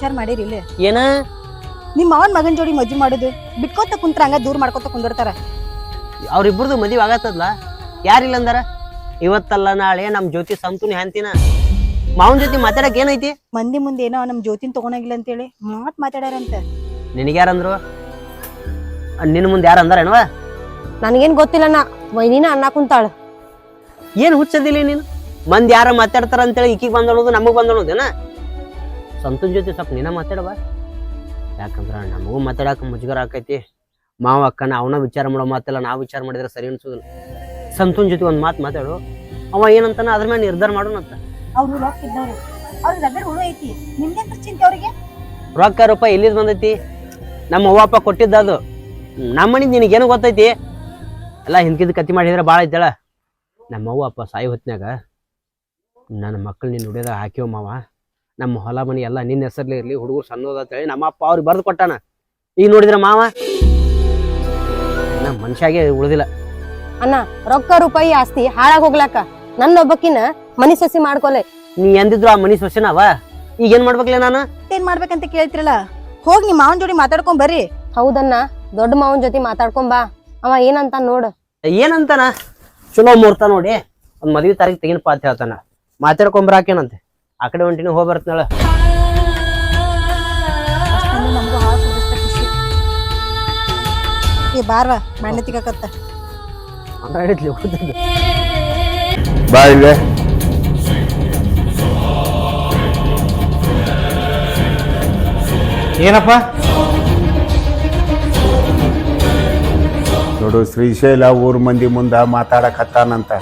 ವಿಚಾರ ಮಾಡಿರಿ ಇಲ್ಲಿ. ಏನ? ನಿಮ್ಮ ಅವನ್ ಮಗನ್ ಜೋಡಿ ಮದ್ವಿ ಮಾಡುದು ಬಿಟ್ಕೋತ ಕುಂತ್ರ ಹಂಗ ದೂರ ಮಾಡ್ಕೋತ ಕುಂದಿರ್ತಾರ. ಅವ್ರಿಬ್ರದ್ದು ಮದುವೆ ಆಗತ್ತದ್ಲ? ಯಾರಿಲ್ಲ ಅಂದಾರ? ಇವತ್ತಲ್ಲ ನಾಳೆ ನಮ್ ಜ್ಯೋತಿ ಸಂತುನಿ ಹ್ಯಾಂತಿನ ಮಾವನ್ ಜೊತೆ ಮಾತಾಡಕ್ ಏನೈತಿ? ಮಂದಿ ಮುಂದೆ ಏನೋ ನಮ್ ಜ್ಯೋತಿನ್ ತಗೊಂಡಾಗಿಲ್ಲ ಅಂತೇಳಿ ಮಾತ್ ಮಾತಾಡ್ಯಾರಂತ. ನಿನಗ್ಯಾರಂದ್ರು ನಿನ್ನ ಮುಂದೆ ಯಾರು ಅಂದಾರೇನವ ನನಗೇನ್ ನಾ ವೈನಿನ ಅನ್ನ ಕುಂತಾಳ. ಏನ್ ಹುಚ್ಚದಿಲ್ಲ ನೀನು? ಮಂದಿ ಯಾರ ಮಾತಾಡ್ತಾರ ಅಂತೇಳಿ ಈಕಿಗೆ ಬಂದಳೋದು ನಮಗ್ ಬಂದಳೋದೇನ? ಸಂತೋಷ್ ಜೊತೆ ಸ್ವಲ್ಪ ನೀನ ಮಾತಾಡವ ಯಾಕಂದ್ರೆ ನಮಗೂ ಮಾತಾಡಕ್ಕೆ ಮುಜುಗರ ಆಕೈತಿ. ಮಾವ ಅಕ್ಕನ ಅವನ ವಿಚಾರ ಮಾಡೋ ಮಾತಲ್ಲ ನಾವು ವಿಚಾರ ಮಾಡಿದ್ರೆ ಸರಿ ಅನ್ಸೋದಿಲ್ಲ. ಸಂತನ ಜೊತೆ ಒಂದು ಮಾತು ಮಾತಾಡು. ಅವ ಏನಂತಾನ ಅದ್ರ ಮೇಲೆ ನಿರ್ಧಾರ ಮಾಡೋಣಂತ ಅವ್ರು ರೊಕ್ಕ ಇದ್ದವ್ರು. ಅವ್ರಿಗೆ ರಗಡ್ ಹುಳು ಐತಿ. ನಿಮ್ಗೆಂತ ಚಿಂತೆ ಅವ್ರಿಗೆ? ರೊಕ್ಕ ರೂಪಾಯಿ ಎಲ್ಲಿದ್ ಬಂದೈತಿ? ನಮ್ಮ ಅವ್ವ ಅಪ್ಪ ಕೊಟ್ಟಿದ್ದ ಅದು. ನಮ್ಮ ಮನಿದ್ ನಿನಗೇನು ಗೊತ್ತೈತಿ? ಎಲ್ಲ ಹಿಂದ್ಕಿದ್ ಕತ್ತಿ ಮಾಡಿದ್ರೆ ಭಾಳ ಐತಳ ನಮ್ಮ ಅವ್ವ ಅಪ್ಪ ಸಾಯಿ ಹೊತ್ತಿನಾಗ ನನ್ನ ಮಕ್ಕಳು ನಿನ್ನ ಹುಡಿದಾಗ ಹಾಕಿವ ಮಾವ. ನಮ್ಮ ಹೊಲ ಮನೆ ಎಲ್ಲ ನಿನ್ನ ಹೆಸರ್ಲಿ ಇರ್ಲಿ ಹುಡುಗರು ಹೇಳಿ ನಮ್ಮ ಅಪ್ಪ ಅವ್ರಿಗೆ ಬರೆದು ಕೊಟ್ಟಾನ. ಈಗ ನೋಡಿದ್ರ ಮಾವ? ನಮ್ಮ ಮನುಷ್ಯಾಗೆ ಉಳಿದಿಲ್ಲ. ಅಣ್ಣ ರೊಕ್ಕ ರೂಪಾಯಿ ಆಸ್ತಿ ಹಾಳಾಗ್ ಹೋಗ್ಲಾಕ ನನ್ನ ಒಬ್ಬಕಿನ ಮನಿ ಸಸಿ ಮಾಡ್ಕೊಲೆ. ನೀ ಎಂದಿದ್ರು ಆ ಮನಿ ಸೊಸೆನವ? ಈಗ ಏನ್ ಮಾಡ್ಬೇಕಲ್ಲ ನಾನು? ಏನ್ ಮಾಡ್ಬೇಕಂತ ಕೇಳ್ತಿರಲ್ಲ? ಹೋಗಿ ನಿಮ್ ಮಾವನ್ ಜೋಡಿ ಮಾತಾಡ್ಕೊಂಡ್ ಬರ್ರಿ. ಹೌದನ್ನ ದೊಡ್ಡ ಮಾವನ್ ಜೊತೆ ಮಾತಾಡ್ಕೊಂಡ್ ಬಾ. ಅವ ಏನಂತ ನೋಡ್. ಏನಂತಾನ? ಚಲೋ ಮುಹೂರ್ತ ನೋಡಿ. ಒಂದ್ ಮದ್ವಿ ತಾರೀಕು ತೆಗಿನ ಪಾತ್ ಹೇಳ್ತಾನ. ಮಾತಾಡ್ಕೊಂಬರಾಕೇನಂತೆ ಆ ಕಡೆ ಒಂಟಿನ ಹೋಗಿ ಬರ್ತನಾಳ ಏ ಬಾರ್ವಾ ಮಣ್ಣೆ ತಿಗಕತ್ತ ಬಾ ಇಲ್ಲೇ ಏನಪ್ಪ? ನೋಡು ಶ್ರೀಶೈಲ ಊರ್ ಮಂದಿ ಮುಂದ ಮಾತಾಡಕತ್ತಾನಂತ.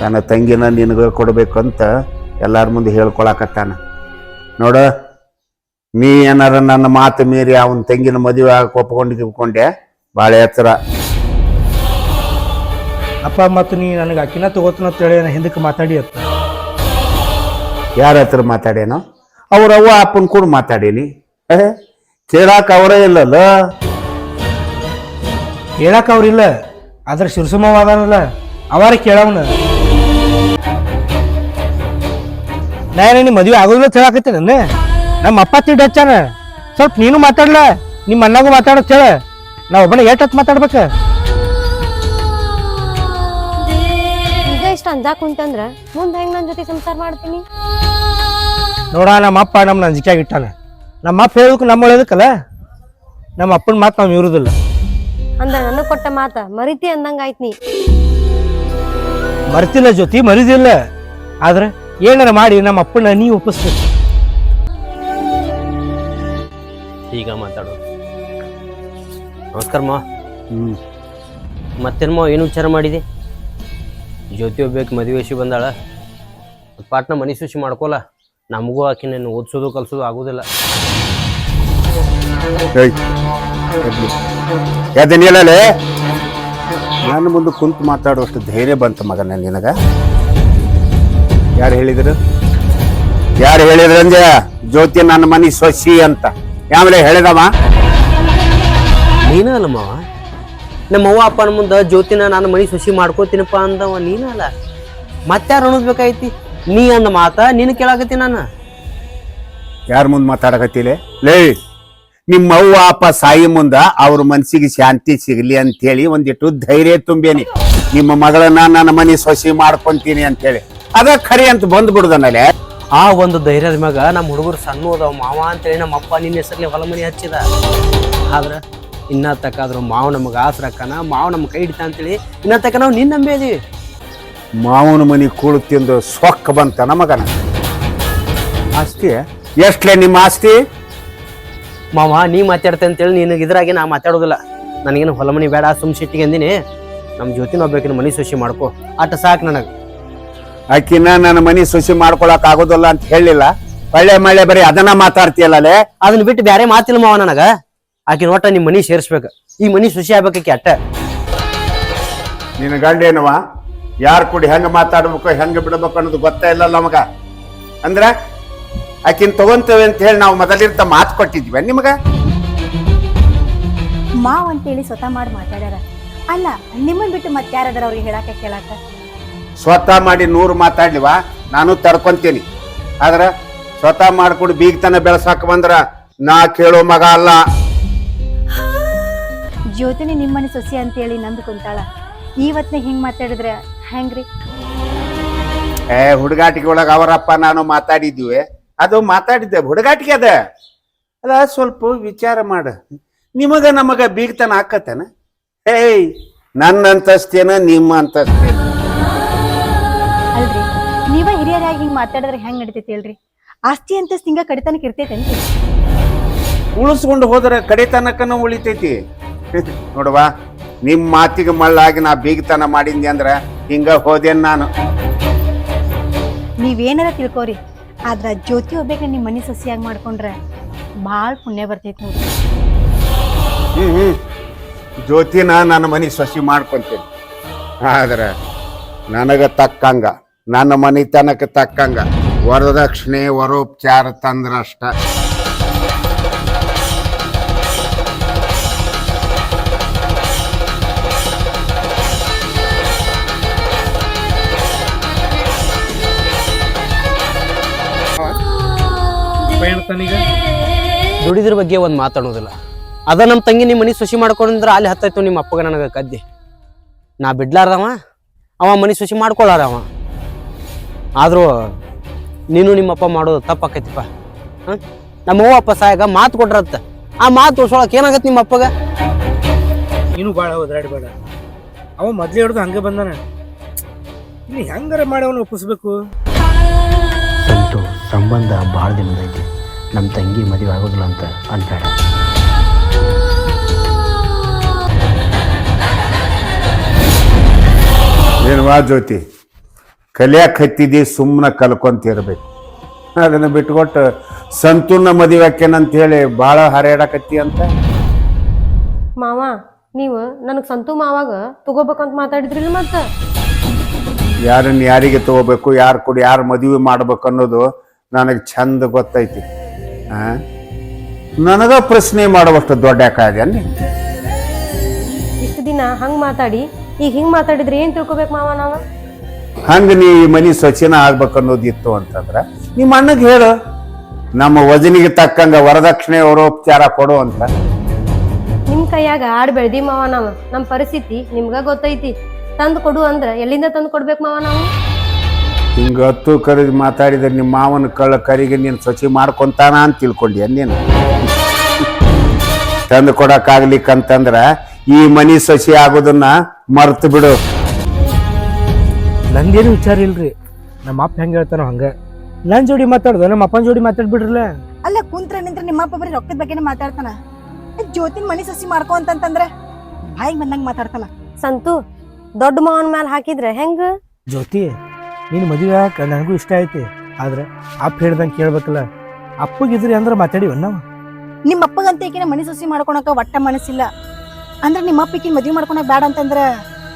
ತನ್ನ ತಂಗಿನ ನಿನಗ ಕೊಡ್ಬೇಕಂತ ಎಲ್ಲಾರ ಮುಂದೆ ಹೇಳ್ಕೊಳಕತ್ತಾನ. ನೋಡ ನೀ ಏನಾರ ನನ್ನ ಮಾತು ಮೀರಿ ಅವನ ತಂಗಿನ ಮದುವೆ ಆಗಕ್ಕೆ ಒಪ್ಕೊಂಡು ಗಿಪ್ಕೊಂಡೆ ಭಾಳ ಎತ್ತರ. ಅಪ್ಪ ಮತ್ತು ನೀ ನನಗೆ ಅಕ್ಕಿನ ತಗೋತನ ಅಂತೇಳಿ ಹಿಂದಕ್ಕೆ ಮಾತಾಡಿ ಅತ್ತ? ಯಾರ ಹತ್ರ ಮಾತಾಡೇನೋ? ಅವ್ರ ಅವ್ವ ಅಪ್ಪನ ಕೂಡ ಮಾತಾಡೀನಿ. ಏ, ಕೇಳಾಕ ಅವರೇ ಇಲ್ಲಲ್ಲ? ಹೇಳಕ್ಕೆ ಅವ್ರಿಲ್ಲ ಆದ್ರೆ ಶಿರ್ಸುಮವ ಅವರೇ ಅವಾರ ಕೇಳವನ. ನಾ ನಿಮ್ಮ ಮದುವೆ ಆಗೋದಿಲ್ಲ ನನ್ನ ನಮ್ಮ ಅಪ್ಪ ತಿಡ್ ಹಚ್ಚಾನ. ಸ್ವಲ್ಪ ನೀನು ಮಾತಾಡ್ಲ? ನಿಮ್ಮ ಅಣ್ಣಗೂ ಮಾತಾಡೋದು ಹೇಳ. ನಾ ಒಬ್ಬನ ಏಟತ್ ಮಾತಾಡ್ಬೇಕ. ಈಗ ಇಷ್ಟ ಅಂಜಾಕ್ ಕುಂತಂದ್ರ ಮುಂದೆ ಹೆಂಗ್ ನನ್ನ ಜೊತೆ ಸಂಸಾರ ಮಾಡ್ತೀನಿ? ನೋಡ ನಮ್ಮ ಅಪ್ಪ ನಮ್ಮ ಅಂಜಿಕೆಯಾಗಿ ಇಟ್ಟಾನ ನಮ್ಮ ಅಪ್ಪ ಹೇಳೋದಕ್ಕೆ ನಮ್ಮ ಒಳ್ಳೇದಕ್ಕಲ್ಲ ನಮ್ಮ ಅಪ್ಪನ ಮಾತು ನಾವು ಇರುದಿಲ್ಲ ಅಂದ್ರ ನನ್ನ ಕೊಟ್ಟ ಮಾತ ಮರಿತಿ ಅಂದಂಗ ಆಯ್ತ್ ನೀ. ಮರ್ತಿಲ್ಲ ಜೊತೆ ಮರಿದಿಲ್ಲ. ಆದ್ರೆ ಏನಾರ ಮಾಡಿ ನಮ್ಮ ಅಪ್ಪನ ನೀ ಒಪ್ಪಿಸ್ಬೇಕು. ಈಗ ಮಾತಾಡು. ನಮಸ್ಕಾರ ಮಾ ಹ್ಮ್. ಮತ್ತೇನು ಏನು ವಿಚಾರ ಮಾಡಿದೆ? ಜ್ಯೋತಿ ಒಬ್ಬೇಕು ಮದುವೆ ವಿಷಯ ಬಂದಾಳ. ಪಾಟ್ನ ಮನಿ ಸುಶಿ ಮಾಡ್ಕೊಲ್ಲ ನಮಗೂ ಹಾಕಿ ನೀನು ಓದಿಸೋದು ಕಲಿಸೋದು ಆಗೋದಿಲ್ಲ. ಎದನಿಲ್ಲಲೇ ನನ್ನ ಮುಂದೆ ಕುಂತು ಮಾತಾಡುವಷ್ಟು ಧೈರ್ಯ ಬಂತ ಮಗನ ನಿನಗ. ಯಾರು ಹೇಳಿದ್ರು? ಯಾರು ಹೇಳಿದ್ರು ಅಂದ್ರೆ ಜ್ಯೋತಿ ನನ್ನ ಮನಿ ಸೊಸಿ ಅಂತ. ಯಾವಲೇ ಹೇಳಿದವ? ನೀನ ಅಲ್ಲ ಮಾವ? ನಮ್ಮ ಅವ್ವ ಅಪ್ಪನ ಮುಂದೆ ಜ್ಯೋತಿನ ನಾನು ಮನಿ ಸೊಸಿ ಮಾಡ್ಕೋತೀನಪ್ಪ ಅಂದವ ನೀನ ಅಲ್ಲ ಮತ್ತಾರು ಅನ್ನೋದ್ಬೇಕಾಯ್ತಿ ನೀ ಅಂದ ಮಾತ ನೀನು ಕೇಳಾಕತ್ತಿ ನಾನು. ಯಾರ ಮುಂದೆ ಮಾತಾಡಕತ್ತಿಲೆ? ಲೇ ನಿಮ್ಮ ಅವ್ವ ಅಪ್ಪ ಸಾಯಿ ಮುಂದ ಅವ್ರ ಮನ್ಸಿಗೆ ಶಾಂತಿ ಸಿಗಲಿ ಅಂತೇಳಿ ಒಂದಿಟ್ಟು ಧೈರ್ಯ ತುಂಬೇನಿ. ನಿಮ್ಮ ಮಗಳನ್ನ ನನ್ನ ಮನಿ ಸೊಸಿ ಮಾಡ್ಕೊಂತೀನಿ ಅಂತೇಳಿ ಅದ ಖರಿ ಅಂತ ಬಂದ್ಬಿಡ್ದನಲೆ ಆ ಒಂದು ಧೈರ್ಯದ ಮ್ಯಾಗ ನಮ್ಮ ಹುಡುಗರು ಸಣ್ಣ ಅದಾವ. ಮಾವ ಅಂತೇಳಿ ನಮ್ಮ ಅಪ್ಪ ನಿನ್ನ ಹೆಸರಲ್ಲಿ ಹೊಲ ಮನಿ ಹಚ್ಚಿದ. ಆದ್ರೆ ಇನ್ನ ತಕ್ಕಾದ್ರು ಮಾವ ನಮಗೆ ಆಸರಕ್ಕನ ಮಾವ ನಮ್ಮ ಕೈ ಹಿಡಿತ ಅಂತೇಳಿ ಇನ್ನ ತಕ್ಕ ನಾವು ನಿನ್ನ ನಂಬೇದೀವಿ ಮಾವನ ಮನೆ ಕೂಳು ತಿಂದು ಸೊಕ್ಕ ಬಂತ ನಮಗನ? ಆಸ್ತಿ? ಎಷ್ಟ್ಲೆ ನಿಮ್ಮ ಆಸ್ತಿ? ಮಾವ ನೀ ಮಾತಾಡ್ತೆ ಅಂತೇಳಿ ನಿನಗೆ ಇದ್ರಾಗೆ ನಾ ಮಾತಾಡೋದಿಲ್ಲ. ನನಗೇನು ಹೊಲ ಮನಿ ಬೇಡ ಸುಮ್ ಸಿಟ್ಟಿಗೆ ಅಂದಿನಿ. ನಮ್ಮ ಜ್ಯೋತಿನ ಒಬ್ಬಾಕಿನ ಮನಿ ಸೊಸಿ ಮಾಡ್ಕೋ. ಆಟ ಸಾಕು ನನಗೆ. ಆಕಿನ ನನ್ನ ಮನಿ ಸೊಸಿ ಮಾಡ್ಕೊಳಕ್ ಆಗೋದಲ್ಲ ಅಂತ ಹೇಳಿಲ್ಲ. ಒಳ್ಳೆ ಮಳೆ ಬರಿ ಅದನ್ನ ಮಾತಾಡ್ತೀಯಲ್ಲ ಅದನ್ನ ಬಿಟ್ಟು ಬೇರೆ ಮಾತಿಲ್ಲ ಮಾವ ನನಗ. ಆಕಿನ ಒಟ್ಟ ನಿಮ್ ಮನಿ ಸೇರಿಸ್ಬೇಕು. ಈ ಮನಿ ಸೊಸಿ ಆಗ್ಬೇಕಿ ಅಟ್ಟ. ನಿನ್ನ ಗಂಡ ಏನವ? ಯಾರ್ ಕೂಡಿ ಹೆಂಗ ಮಾತಾಡ್ಬೇಕು ಹೆಂಗ ಬಿಡ್ಬೇಕು ಅನ್ನೋದು ಗೊತ್ತೇ ಇಲ್ಲ ನಮಗ. ಅಂದ್ರ ಆಕಿನ್ ತಗೊಂತೇವೆ ಅಂತ ಹೇಳಿ ನಾವು ಮೊದಲಿರ್ತ ಮಾತು ಕೊಟ್ಟಿದ್ವಿ ನಿಮಗ? ಮಾವ್ ಅಂತೇಳಿ ಸ್ವತಃ ಮಾಡಿ ಮಾತಾಡ್ಯಾರ. ಅಲ್ಲ ನಿಮ್ಮನ್ ಬಿಟ್ಟು ಮತ್ತೆ ಯಾರಾದ್ರ ಅವ್ರಿಗೆ ಹೇಳಾಕ ಕೇಳಾಕ? ಸ್ವತಃ ಮಾಡಿ ನೂರು ಮಾತಾಡ್ಲಿವ? ನಾನು ತಡ್ಕೊಂತೀನಿ. ಆದ್ರೆ ಸ್ವತಃ ಮಾಡ್ಕೊಂಡು ಬೀಗ್ತನ ಬೆಳೆಸಾಕ ಬಂದ್ರ ನಾ ಕೇಳೋ ಮಗ ಅಲ್ಲ. ಜ್ಯೋತಿನಿ ನಿಮ್ಮನೆ ಸೊಸಿ ಅಂತೇಳಿ ನಂದು ಕುಂತಾಳ. ಇವತ್ತಿನ ಹಿಂಗ್ ಮಾತಾಡಿದ್ರೆ ಹೆಂಗ್ರಿ ಏ ಹುಡುಗಾಟಿಕೆ ಒಳಗ ಅವರಪ್ಪ ನಾನು ಮಾತಾಡಿದ್ವಿ ಅದು ಮಾತಾಡಿದ್ದೆ ಹುಡುಗಾಟಿಕೆ ಅದ. ಅದ ಸ್ವಲ್ಪ ವಿಚಾರ ಮಾಡ. ನಿಮಗ ನಮಗ ಬೀಗ್ತನ ಹಾಕತ್ತೇನ ಏಯ್ ನನ್ನ ಅಂತಸ್ತೇನ ನಿಮ್ಮ ಅಂತಸ್ತೇನ ಹಿಂಗ್ ಮಾತಾಡಿದ್ರೆ ಹೆಂಗ್ ನಡಿತೈತಿ ಹೇಳ್ರಿ? ಆಸ್ತಿ ಅಂತ ಸಿಂಗ ಕಡಿತನಕ್ಕೆ ಇರ್ತೈತೇನ್ರಿ? ಉಳಿಸ್ಕೊಂಡು ಹೋದ್ರೆ ಕಡೆತನಕನ ಉಳಿತೈತಿ. ನೋಡುವ ನಿಮ್ ಮಾತಿಗೆ ಮಳ್ಳಾಗಿ ನಾ ಬೀಗತನ ಮಾಡಿದ್ದೆ ಅಂದ್ರ ಹಿಂಗ ಹೋದೇನ್ ನಾನು? ನೀವೇನಾರ ತಿಳ್ಕೊರಿ ಆದ್ರ ಜ್ಯೋತಿ ಹೋಗ್ಬೇಕ ನಿಮ್ ಮನಿ ಸಸಿಯಾಗಿ ಮಾಡ್ಕೊಂಡ್ರೆ ಬಾಳ್ ಪುಣ್ಯ ಬರ್ತೈತಿ ನೋಡ್ರಿ. ಹ್ಮ್ ಹ್ಮ್. ಜ್ಯೋತಿನ ನನ್ನ ಮನೆ ಸಸಿ ಮಾಡ್ಕೊಂತೀನಿ. ಆದ್ರೆ ನನಗ ತಕ್ಕಂಗ ನನ್ನ ಮನೆತನಕ್ಕೆ ತಕ್ಕಂಗ. ವರದಕ್ಷಿಣೆ ವರೋಪಚಾರ ತಂದ್ರಷ್ಟ. ದುಡಿದ್ರ ಬಗ್ಗೆ ಒಂದು ಮಾತಾಡೋದಿಲ್ಲ. ಅದ ನಮ್ಮ ತಂಗಿ ನಿಮ್ಮ ಮನೆ ಸುಶಿ ಮಾಡ್ಕೊಂಡ್ರೆ ಅಲ್ಲಿ ಹತ್ತಾಯ್ತು ನಿಮ್ಮ ಅಪ್ಪಗ ನನಗೆ ಕದ್ದಿ. ನಾ ಬಿಡ್ಲಾರವ ಅವ ಮನೆ ಸುಶಿ ಮಾಡ್ಕೊಳ್ಳಾರವ ಅವ ಆದ್ರೂ ನೀನು ನಿಮ್ಮಪ್ಪ ಮಾಡೋದು ತಪ್ಪಾಕೈತಿಪ್ಪ. ಹಾಂ? ನಮ್ಮ ಅವ್ವ ಅಪ್ಪ ಸಾಯಾಗ ಮಾತು ಕೊಟ್ರತ್ತ. ಆ ಮಾತು ಉಳ್ಸೋಳಕ್ಕೆ ಏನಾಗತ್ತೆ ನಿಮ್ಮ ಅಪ್ಪಗ? ನೀನು ಭಾಳ ಒದರಾಡಬೇಡ ಅವ ಮೊದ್ಲೇ ಹಿಡ್ದು ಹಂಗೆ ಬಂದಾನ. ಇಲ್ಲಿ ಹೆಂಗಾರ ಮಾಡಿ ಅವನು ಒಪ್ಪಿಸ್ಬೇಕು? ಸಂತು ಸಂಬಂಧ ಭಾಳ ದಿನದೈತಿ ನಮ್ಮ ತಂಗಿ ಮದುವೆ ಆಗೋದಿಲ್ಲ ಅಂತ ಅನ್ಬೇಡ. ಏನ್ವಾ ಜ್ಯೋತಿ. ಕಲಿಯಕ್ ಹತ್ತಿದಿ ಸುಮ್ಮನೆ ಕಲ್ಕೊಂತಿರ್ಬೇಕು ಅದನ್ನು ಬಿಟ್ಕೊಟ್ಟು ಸಂತೂರ್ಣ ಮದುವೆಕ್ಕೇನಂತ ಹೇಳಿ ಭಾಳ ಹರಿಯಾಡಕತ್ತಿ ಅಂತ. ಮಾವ ನೀವು ನನಗೆ ಸಂತು ಮಾವಾಗ ತಗೋಬೇಕಂತ ಮಾತಾಡಿದ್ರಿ ಮತ್ತೆ? ಯಾರನ್ನ ಯಾರಿಗೆ ತಗೋಬೇಕು ಯಾರು ಕೂಡ ಯಾರು ಮದುವೆ ಮಾಡ್ಬೇಕು ಅನ್ನೋದು ನನಗೆ ಚಂದ ಗೊತ್ತೈತಿ. ನನಗ ಪ್ರಶ್ನೆ ಮಾಡುವಷ್ಟು ದೊಡ್ಡ ಕಾಯ್ದೆ ಇಷ್ಟು ದಿನ ಹಂಗೆ ಮಾತಾಡಿ ಈಗ ಹಿಂಗೆ ಮಾತಾಡಿದ್ರೆ ಏನು ತಿಳ್ಕೊಬೇಕು ಮಾವ ನಾವ? ಹಂಗ ನೀ ಈ ಮನಿ ಸ್ವಚ್ಛನ ಆಗ್ಬೇಕು ಅನ್ನೋದಿತ್ತು ಅಂತಂದ್ರ ನಿಮ್ಮ ಅಣ್ಣಗೆ ಹೇಳು ನಮ್ಮ ವಜನಿಗೆ ತಕ್ಕಂಗ ವರದಕ್ಷಿಣೆ ಅವರೋಪಚಾರ ಕೊಡು ಅಂತ. ನಿಮ್ ಕೈಯಾಗ ಆಡ್ ಬೆಳ್ದಿ ಮಾವ ನಾವ. ನಮ್ ಪರಿಸ್ಥಿತಿ ನಿಮ್ಗ ಗೊತ್ತೈತಿ. ತಂದು ಕೊಡು ಅಂದ್ರ ಎಲ್ಲಿಂದ ತಂದು ಕೊಡ್ಬೇಕು ಮಾವ ನಾವು? ಹಿಂಗ ಹತ್ತು ಕರೆದು ಮಾತಾಡಿದ್ರೆ ನಿಮ್ಮ ಮಾವನ ಕಳ್ಳ ಕರಿಗೆ ನೀನು ಸ್ವಚ್ಛ ಮಾಡ್ಕೊಂತಾನ ಅಂತ ತಿಳ್ಕೊಂಡಿ ನೀನು. ತಂದು ಕೊಡಕ್ಕಾಗ್ಲಿಕ್ಕಂತಂದ್ರ ಈ ಮನಿ ಸಸಿ ಆಗೋದನ್ನ ಮರ್ತು ಬಿಡು. ನಂದೇನು ವಿಚಾರ ಇಲ್ರಿ. ನಮ್ಮ ಅಪ್ಪ ಹೆಂಗೆ ಹೇಳ್ತಾನೋ ಹಂಗೆ. ನನ್ನ ಜೋಡಿ ಮಾತಾಡ್ದು ನಮ್ಮ ಅಪ್ಪನ ಜೋಡಿ ಮಾತಾಡ್ಬಿಡ್ರಲ್ಲ ಅಲ್ಲ ಕುಂತ್ರ ನಿಂತ್ರ ನಿಮ್ಮಪ್ಪ ಬರೀ ರೊಕ್ಕದ ಬಗ್ಗೆನೇ ಮಾತಾಡ್ತಾನ. ಏ, ಜ್ಯೋತಿನ್ ಮನಿ ಸಸಿ ಮಾಡ್ಕೊ ಅಂತಂತಂದ್ರೆ ಬಾಯಿಗೆ ಬಂದಂಗ ಮಾತಾಡ್ತಾನ. ಸಂತು ದೊಡ್ಡ ಮಾವನ ಮ್ಯಾಲ ಹಾಕಿದ್ರೆ ಹೆಂಗ? ಜ್ಯೋತಿ ನೀನು ಮದುವೆ ಹಾಕ ನನಗೂ ಇಷ್ಟ ಐತಿ. ಆದ್ರೆ ಅಪ್ಪ ಹೇಳ್ದಂಗೆ ಕೇಳ್ಬೇಕಲ್ಲ. ಅಪ್ಪಗಿದ್ರಿ ಅಂದ್ರೆ ಮಾತಾಡಿವ ನಾವು. ನಿಮ್ಮ ಅಪ್ಪಗಂತ ಈಕಿನ ಮನಿ ಸಸಿ ಮಾಡ್ಕೊಳಕ ಒಟ್ಟ ಮನಸ್ಸಿಲ್ಲ. ಅಂದ್ರೆ ನಿಮ್ಮ ಅಪ್ಪ ಈಕಿನ ಮದ್ವಿ ಮಾಡ್ಕೊಳಕ್ ಬೇಡ ಅಂತಂದ್ರ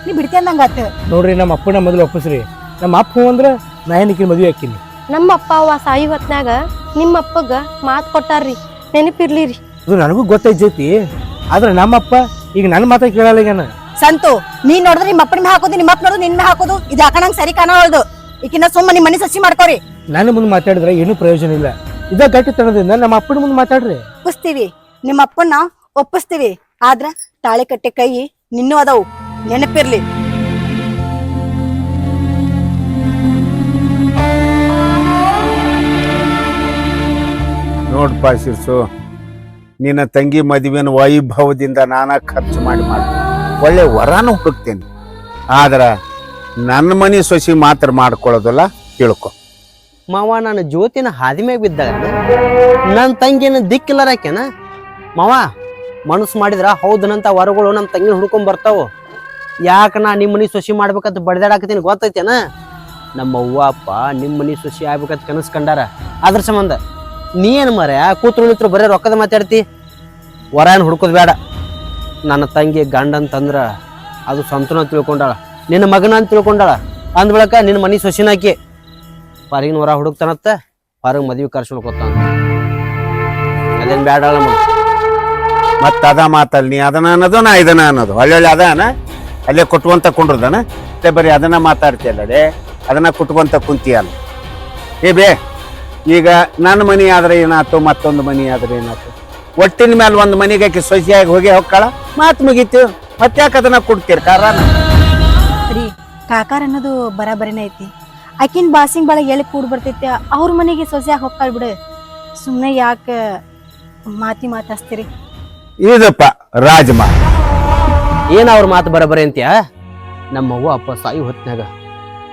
ನೀ ಬಿಡ್ತಿ ಅಂದಂಗಾತ ನೋಡ್ರಿ ನಮ್ಮ ಅಪ್ಪನ ಮೊದಲು ಒಪ್ಪಿಸ್ರಿ. ನಮ್ಮ ಅಪ್ಪ ಹ್ಞೂ ಅಂದ್ರೆ ನಾ ಏನಕ್ಕೆ ಮದುವೆ ಹಾಕಿನಿ ನಮ್ಮ ಅಪ್ಪ ಅವ ಸಾಯಿ ಹೊತ್ನಾಗ ನಿಮ್ಮ ಅಪ್ಪಗ ಮಾತ್ ಕೊಟ್ಟಾರ್ರಿ. ನೆನಪಿರ್ಲಿರಿ. ಅದು ನನಗೂ ಗೊತ್ತೈತಿ ಜ್ಯೋತಿ ಆದ್ರೆ ನಮ್ಮಪ್ಪ ಈಗ ನನ್ನ ಮಾತ ಕೇಳಲ್ಲ ಈಗನ. ಸಂತು ನೀ ನೋಡಿದ್ರೆ ನಿಮ್ಮ ಅಪ್ಪನ ಹಾಕೋದು ನಿಮ್ಮ ಅಪ್ಪ ನೋಡಿದ್ರೆ ನಿನ್ನ ಹಾಕೋದು ಇದು ಹಾಕಣಂಗ್ ಸರಿ ಕಾಣವಲ್ದು? ಈಕಿನ ಸುಮ್ಮ ನಿಮ್ಮ ಮನಿ ಸಸಿ ಮಾಡ್ಕೋರಿ. ನನ್ನ ಮುಂದೆ ಮಾತಾಡಿದ್ರೆ ಏನೂ ಪ್ರಯೋಜನ ಇಲ್ಲ. ಇದ ಗಟ್ಟಿತನದಿಂದ ನಮ್ಮ ಅಪ್ಪನ ಮುಂದೆ ಮಾತಾಡ್ರಿ. ಒಪ್ಪಿಸ್ತೀವಿ. ನಿಮ್ಮ ಅಪ್ಪನ್ನ ಒಪ್ಪಿಸ್ತೀವಿ. ಆದ್ರ ತಾಳೆ ಕಟ್ಟೆ ಕೈ ನಿನ್ನೂ ಅದಾವು. ನೆನಪಿರ್ಲಿ. ನೋಡ್ಪ ಶಿರ್ಸು ನಿನ್ನ ತಂಗಿ ಮದುವೆನ ವೈಭವದಿಂದ ನಾನಾ ಖರ್ಚು ಮಾಡಿ ಮಾಡಿ. ಒಳ್ಳೆ ವರಾನು ಹುಡುಕ್ತೇನೆ. ಆದ್ರೆ ನನ್ನ ಮನೆ ಸೊಸಿ ಮಾತ್ರ ಮಾಡ್ಕೊಳ್ಳೋದಲ್ಲ ತಿಳ್ಕೊ. ಮಾವ ನನ್ನ ಜ್ಯೋತಿನ ಹಾದಿ ಮ್ಯಾಗ ಬಿದ್ದಾಗ ನನ್ನ ತಂಗಿನ ದಿಕ್ಕಿಲ್ಲರಾಕೆನ ಮಾವ ಮನಸ್ಸು ಮಾಡಿದ್ರ ಹೌದನಂತ ವರಗಳು ನಮ್ಮ ತಂಗಿನ ಹುಡ್ಕೊಂಡ್ ಬರ್ತಾವು. ಯಾಕ ನಾ ನಿಮ್ಮ ಮನೆ ಸೊಸಿ ಮಾಡ್ಬೇಕಂತ ಬಡ್ದಾಡಾಕತ್ತೀನಿ ಗೊತ್ತೈತೇನ? ನಮ್ಮ ಅವ್ವ, ಅಪ್ಪ ನಿಮ್ಮ ಮನೆ ಸೊಸಿ ಆಗ್ಬೇಕಂತ ಕನಸು ಕಂಡಾರ. ಅದ್ರ ಸಂಬಂಧ ನೀ ಏನು ಮರ ಕೂತ್ರು ನಿತ್ರು ಬರೀ ರೊಕ್ಕದ ಮಾತಾಡ್ತಿ? ವರ ಏನು ಹುಡ್ಕೋದು ಬೇಡ ನನ್ನ ತಂಗಿ ಗಂಡ ಅಂತಂದ್ರ ಅದು ಸಂತನ ತಿಳ್ಕೊಂಡಾಳ. ನಿನ್ನ ಮಗನ ಅಂತ ತಿಳ್ಕೊಂಡಾಳ. ಅಂದ್ ಬಳಕ ನಿನ್ನ ಮನೆ ಸೊಸಿನಾಕಿ. ಹೊರಗಿನ ಹೊರ ಹುಡುಕ್ತಾನತ್ತ ಹೊರಗೆ ಮದ್ವೆ ಕರ್ಸ್ಕೊಂಡು ಅದೇನು ಅದೇನ್ ಬೇಡ ನಮಗೆ ಮತ್ತ ಅದ ಮಾತಲ್ಲಿ ನೀ ಅದನ್ನ ಅನ್ನೋದು, ನಾ ಇದನ್ನ ಅನ್ನೋದು. ಒಳ್ಳೊಳ್ಳೆ ಅದಾನ? ಅಲ್ಲೇ ಕುಟ್ಕೊಂತ ಕುಂಡ್ರದನ? ಮತ್ತೆ ಬರೀ ಅದನ್ನ ಮಾತಾಡ್ತಿಯಲ್ಲಡೆ ಅದನ್ನ ಕುಟ್ಕೊಂತ ಕುಂತಿಯಲ್ಲ. ಏ ಬೇ ಈಗ ನನ್ನ ಮನಿ ಆದ್ರೆ ಏನಾಯ್ತು ಮತ್ತೊಂದು ಮನಿ ಆದ್ರೆ ಏನಾಯ್ತು? ಒಟ್ಟಿನ ಮೇಲೆ ಒಂದು ಮನೆಗೆ ಆಕಿ ಸೊಸಿಯಾಗಿ ಹೋಗಿ ಹೊಕ್ಕಾಳ ಮಾತು ಮುಗೀತು. ಮತ್ತ್ಯಾಕೆ ಅದನ್ನ ಕೊಡ್ತೀರಿ ಕಾರಣ ರೀ ಕಾಕಾರ ಅನ್ನೋದು ಬರಾಬರಿನೇ ಐತಿ. ಆಕಿನ ಬಾಸಿಂಗ್ ಬಳಗ ಎಲ್ಲಿ ಕೂಡ್ ಬರ್ತೈತೆ ಅವ್ರ ಮನೆಗೆ ಸೊಸೆಯಾಗಿ ಹೊಕ್ಕಾಳ್ ಬಿಡು. ಸುಮ್ಮನೆ ಯಾಕೆ ಮಾತಿ ಮಾತಾಡ್ತೀರಿ ಇದಪ್ಪ ರಾಜಮ. ಏನ್ ಅವ್ರ ಮಾತು ಬರಬರಿ ಅಂತ್ಯ? ನಮ್ಮ ಅವ್ವ ಅಪ್ಪ ಸಾಯಿ ಹೊತ್ತಿನಾಗ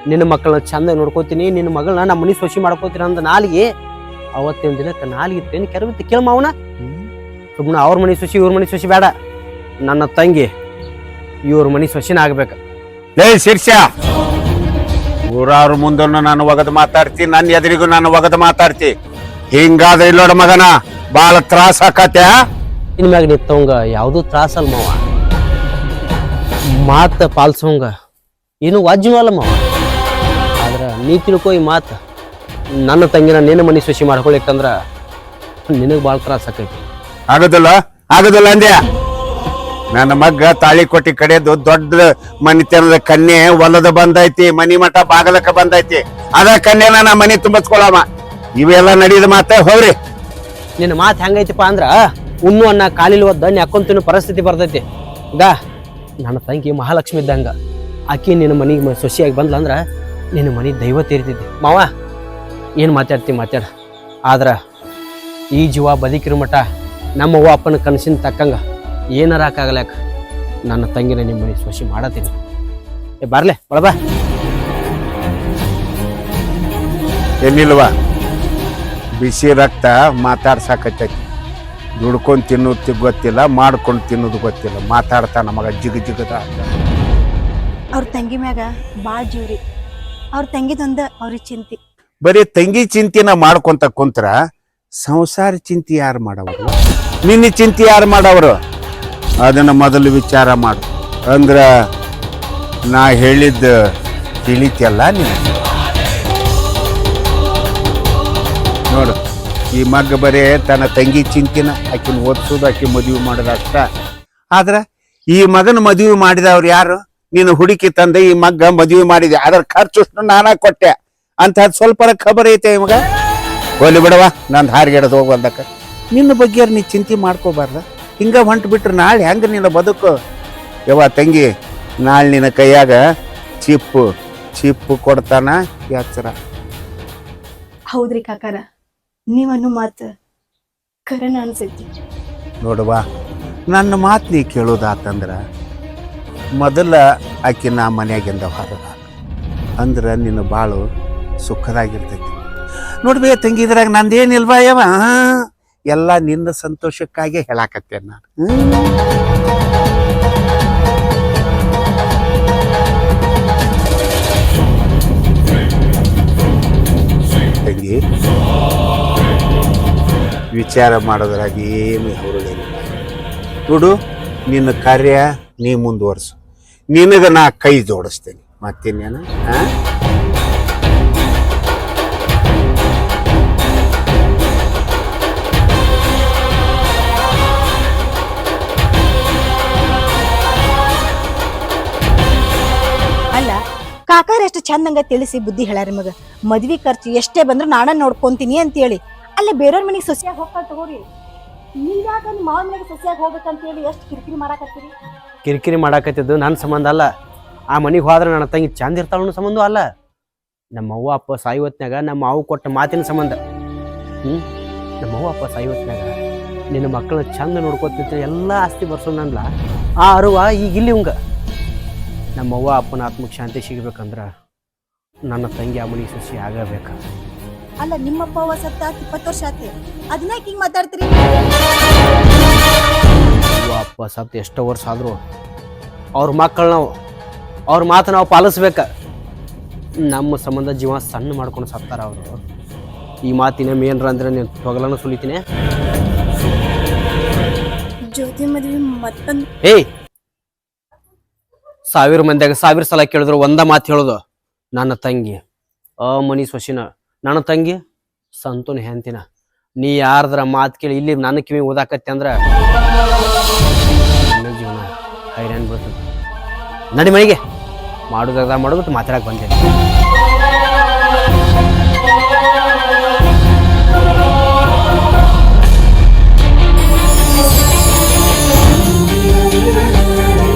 ನಿನ್ನ ಮಕ್ಕಳನ್ನ ಚಂದ ನೋಡ್ಕೋತೀನಿ ನಿನ್ನ ಮಗಳನ್ನ ನಮ್ಮ ಮನೆ ಸೊಸಿ ಮಾಡ್ಕೋತೀನಿ ಅಂದ ನಾಲಿಗೆ ಅವತ್ತಿನ ದಿನಕ್ಕೆ ನಾಲಿಗೆ ತೇನು ಕೆರವಿತ್ತು. ಕೇಳಮ್ಮವನ ಮಾವನ. ಸುಮ್ಮನೆ ಅವ್ರ ಮನೆ ಸೊಸಿ ಇವ್ರ ಮನೆ ಸೊಸಿ ಬೇಡ. ನನ್ನ ತಂಗಿ ಇವ್ರ ಮನೆ ಸೊಸಿನ ಆಗ್ಬೇಕು. ಲೇ ಶಿರ್ಷ ಊರವ್ರ ಮುಂದನ್ನು ನಾನು ಒಗದು ಮಾತಾಡ್ತಿ ನನ್ನ ಎದುರಿಗೂ ನಾನು ಒಗದು ಮಾತಾಡ್ತಿ. ಹಿಂಗಾದ್ರೆ ಇಲ್ಲೋಡ ಮಗನ ಬಾಳ ತ್ರಾಸ ಹಾಕತ್ಯ ಇನ್ಮ್ಯಾಗ ನಿತ್ತವಂಗ ಯಾವುದು ತ್ರಾಸಲ್ ಮಾವ. ಮಾತ ಪಾಲ್ಸೋಂಗ. ಏನು ವಾಜ್ಯವಲ್ಲಮ್ಮ ಆದ್ರೆ ನೀ ತಿಳ್ಕೊ ಈ ಮಾತು. ನನ್ನ ತಂಗಿನ ನಿನ್ನ ಮನೆ ಸೃಷ್ಟಿ ಮಾಡ್ಕೊಳಿಕ್ಕಂದ್ರ ನಿನಗೆ ಭಾಳ ತ್ರಾಸ ಆಕೈತಿ. ಆಗೋದಿಲ್ಲ ಆಗೋದಿಲ್ಲ ಅಂದ್ಯ? ನನ್ನ ಮಗ್ಗ ತಾಳಿ ಕೊಟ್ಟಿ ಕಡೆದು ದೊಡ್ಡ ಮನಿತನದ ಕನ್ಯೆ ಹೊಲದ ಬಂದೈತಿ ಮನಿ ಮಠ ಬಾಗಲಕ್ಕ ಬಂದೈತಿ. ಅದ ಕನ್ಯೆನ ನಾ ಮನಿ ತುಂಬಿಸ್ಕೊಳಮ್ಮ. ಇವೆಲ್ಲ ನಡೆಯದ ಮಾತ ಹೋಗ್ರಿ. ನಿನ್ನ ಮಾತು ಹೆಂಗೈತಿಪ್ಪ ಅಂದ್ರ ಉಣ್ಣು ಅನ್ನ ಕಾಲಿಲ್ ಒದ್ದ ನೆಕ್ಕೊಂತಿನ ಪರಿಸ್ಥಿತಿ ಬರ್ತೈತಿ. ಈಗ ನನ್ನ ತಂಗಿ ಮಹಾಲಕ್ಷ್ಮಿ ಇದ್ದಂಗೆ. ಆಕಿ ನಿನ್ನ ಮನೆಗೆ ಸೊಸಿಯಾಗಿ ಬಂದ್ಲಂದ್ರ ನಿನ್ನ ಮನೆ ದೈವ ತೀರ್ತಿದ್ದೆ ಮಾವ, ಏನು ಮಾತಾಡ್ತಿ ಮಾತಾಡ. ಆದ್ರೆ ಈ ಜೀವ ಬದುಕಿರೋ ಮಠ ನಮ್ಮ ಅವ್ವ ಅಪ್ಪನ ಕನಸಿನ ತಕ್ಕಂಗ ಏನಾರ ಹಾಕಾಗಲ್ಯಾಕ ನನ್ನ ತಂಗಿನ ನಿಮ್ಮ ಮನೆ ಸೊಸಿ ಮಾಡತ್ತೀನಿ ಏ, ಬರ್ಲೆ ಒಳಬಾ ಎಲ್ಲಿಲ್ವಾ? ಬಿಸಿ ರಕ್ತ ಮಾತಾಡ್ಸಾಕತ್ತೈತಿ. ದುಡ್ಕೊಂಡ್ ತಿನ್ನೋದು ಗೊತ್ತಿಲ್ಲ ಮಾಡ್ಕೊಂಡು ತಿನ್ನೋದು ಗೊತ್ತಿಲ್ಲ. ಮಾತಾಡ್ತಾ ನಮಗೆ ಜಿಗ ಜಿಗದ ಅವ್ರ ತಂಗಿ ಮ್ಯಾಗ ಭಾಳ ಜೀವ್ರಿ. ಅವ್ರ ತಂಗಿದೊಂದ ಅವ್ರಿಗೆ ಚಿಂತೆ. ಬರೀ ತಂಗಿ ಚಿಂತಿನ ಮಾಡ್ಕೊಂತ ಕುಂತ್ರ ಸಂಸಾರ ಚಿಂತೆ ಯಾರು ಮಾಡವರು? ನಿನ್ನ ಚಿಂತೆ ಯಾರು ಮಾಡವರು? ಅದನ್ನ ಮೊದಲು ವಿಚಾರ ಮಾಡು. ಅಂದ್ರ ನಾ ಹೇಳಿದ್ದ ತಿಳಿತಿಯಲ್ಲ ನೀನು ನೋಡು. ಈ ಮಗ್ಗ ಬರೇ ತನ್ನ ತಂಗಿ ಚಿಂತಿನ, ಆಕಿನ ಓದಿಸೋದು ಆಕೆ ಮದುವೆ ಮಾಡೋದು ಅಷ್ಟ. ಆದ್ರ ಈ ಮಗನ ಮದುವೆ ಮಾಡಿದವ್ರು ಯಾರು? ನೀನು ಹುಡುಕಿ ತಂದೆ ಈ ಮಗ್ಗ ಮದುವೆ ಮಾಡಿದೆ. ಅದರ ಖರ್ಚು ನಾನಾ ಕೊಟ್ಟೆ. ಅಂತ ಸ್ವಲ್ಪ ಖಬರ್ ಐತೆ ಇವಾಗ? ಹೋಲಿ ಬಿಡವ ನಂದು ಹಾರಿಗೆಡದು ಹೋಗ್ಬಂದಕ್ಕ ನಿನ್ನ ಬಗ್ಗೆ ನೀ ಚಿಂತೆ ಮಾಡ್ಕೋಬಾರ್ದ? ಹಿಂಗ ಹೊಂಟು ಬಿಟ್ರೆ ನಾಳೆ ಹೆಂಗ ನಿನ್ನ ಬದುಕು? ಯವ್ವ ತಂಗಿ, ನಾಳೆ ನಿನ್ನ ಕೈಯಾಗ ಚಿಪ್ಪು ಚಿಪ್ಪು ಕೊಡ್ತಾನ ಯಾಚರ ಹೌದ್ರಿ ಕಾಕಾರ. ನೀವನ್ನು ಮಾತು ಕರೆನ ಅನ್ಸೈತಿ. ನೋಡುವ, ನನ್ನ ಮಾತು ನೀ ಕೇಳೋದಾತಂದ್ರ ಮೊದಲ ಆಕೆ ನಾ ಮನೆಯಾಗಿಂದ ಹೊರಗ. ಅಂದ್ರೆ ನಿನ್ನ ಬಾಳು ಸುಖದಾಗಿರ್ತೈತಿ. ನೋಡ್ಬೇ ತಂಗಿದ್ರಾಗ ನಂದೇನಿಲ್ವಾ ಯವ? ಎಲ್ಲ ನಿನ್ನ ಸಂತೋಷಕ್ಕಾಗಿ ಹೇಳಾಕತ್ತೇನೆ ನಾನು. ವಿಚಾರ ಮಾಡೋದ್ರಾಗಿ ಏನು ಹೊರಳಿಲ್ಲ. ನೋಡು, ನಿನ್ನ ಕಾರ್ಯ ನೀ ಮುಂದುವರ್ಸು. ನಿನಗೆ ನಾ ಕೈ ಜೋಡಿಸ್ತೇನೆ. ಮತ್ತಿನ್ನೇನ ಆ? ಅಲ್ಲ, ಕಾಕಾರ ಎಷ್ಟು ಚಂದಂಗ ತಿಳಿಸಿ ಬುದ್ಧಿ ಹೇಳ್ಯಾರ ಮಗ ಮದ್ವಿ ಖರ್ಚು ಎಷ್ಟೇ ಬಂದ್ರು ನಾನ ನೋಡ್ಕೊಂತೀನಿ ಅಂತೇಳಿ. ಅಲ್ಲೇ ಬೇರೆಯವ್ರ ಮನೆಗೆ ಸೊಸೆಯಾಗಿ ಹೋಗ್ತಾ ತಗೋರಿ. ನೀವ್ಯಾಕ ಮಾವನ ಮನೆಗೆ ಸೊಸೆಯಾಗಿ ಹೋಗ್ಬೇಕಂತ ಹೇಳಿ ಎಷ್ಟು ಕಿರಿಕಿರಿ ಮಾಡಾಕತ್ತೀರಿ? ಕಿರಿಕಿರಿ ಮಾಡಾಕತ್ತಿದ್ದು ನನ್ನ ಸಂಬಂಧ ಅಲ್ಲ. ಆ ಮನೆಗೆ ಹೋದ್ರೆ ನನ್ನ ತಂಗಿ ಚಂದ ಇರ್ತಾಳ ಸಂಬಂಧ ಅಲ್ಲ. ನಮ್ಮ ಅವ್ವ, ಅಪ್ಪ, ಸಾಯಿ ಹೊತ್ನ್ಯಾಗ ನಮ್ಮ ಅವು ಕೊಟ್ಟ ಮಾತಿನ ಸಂಬಂಧ. ಹ್ಞೂ ನಮ್ಮ ಅವ್ವ, ಅಪ್ಪ, ಸಾಯಿ ಹೊತ್ನ್ಯಾಗ ನಿನ್ನ ಮಕ್ಕಳನ್ನ ಚಂದ ನೋಡ್ಕೋತಿರ್ತ ಎಲ್ಲ ಆಸ್ತಿ ಬರ್ಸೋಣಂದ್ಲ ಆ ಅರುವ ಈಗ ಇಲ್ಲಿ ನಮ್ಮ ಅವ್ವ, ಅಪ್ಪನ ಆತ್ಮಕ್ಕೆ ಶಾಂತಿ ಸಿಗ್ಬೇಕಂದ್ರ ನನ್ನ ತಂಗಿ ಆ ಮನೆಗೆ ಸಸಿ ಆಗಬೇಕು. ಅಲ್ಲ ನಿಮ್ಮಪ್ಪ ಸತ್ತ ಇಪ್ಪತ್ತು ವರ್ಷ ಆತಿ ಅದನ್ನ ಹಿಂಗ್ ಮಾತಾಡ್ತೀರಿ? ಅಪ್ಪ ಸತ್ತು ಎಷ್ಟೋ ವರ್ಷ ಆದರೂ ಅವ್ರ ಮಕ್ಕಳು ನಾವು ಅವ್ರ ಮಾತು ನಾವು ಪಾಲಿಸ್ಬೇಕ. ನಮ್ಮ ಸಂಬಂಧ ಜೀವ ಸಣ್ಣ ಮಾಡ್ಕೊಂಡು ಸತ್ತಾರ ಅವರು. ಈ ಮಾತಿನ ಮೇನ್ರ ಅಂದ್ರೆ ನೀನು ತೊಗಲನ್ನು ಸುಲಿತೀನಿ. ಜ್ಯೋತಿ ಮದ್ವಿ ಮತ್ತೊಂದು ಏಯ್! ಸಾವಿರ ಮಂದಿಯಾಗ ಸಾವಿರ ಸಲ ಕೇಳಿದ್ರು ಒಂದ ಮಾತು ಹೇಳೋದು ನನ್ನ ತಂಗಿ ಅ ಮನಿ ಸೊಸಿನ. ನನ್ನ ತಂಗಿ, ಸಂತೂನ್ ಹೆಂತಿನ ನೀ ಯಾರ್ದ್ರ ಮಾತು ಕೇಳಿ ಇಲ್ಲಿ ನನ್ನ ಕಿವಿ ಓದಾಕತ್ತೆ ಅಂದ್ರ ಜೀವನ ಹೈರಾಣ ನಡಿ ಮನೆಗೆ. ಮಾಡೋದಾಗ ಮಾಡೋದು, ಮಾತಾಡಕ್ ಬಂದೆ.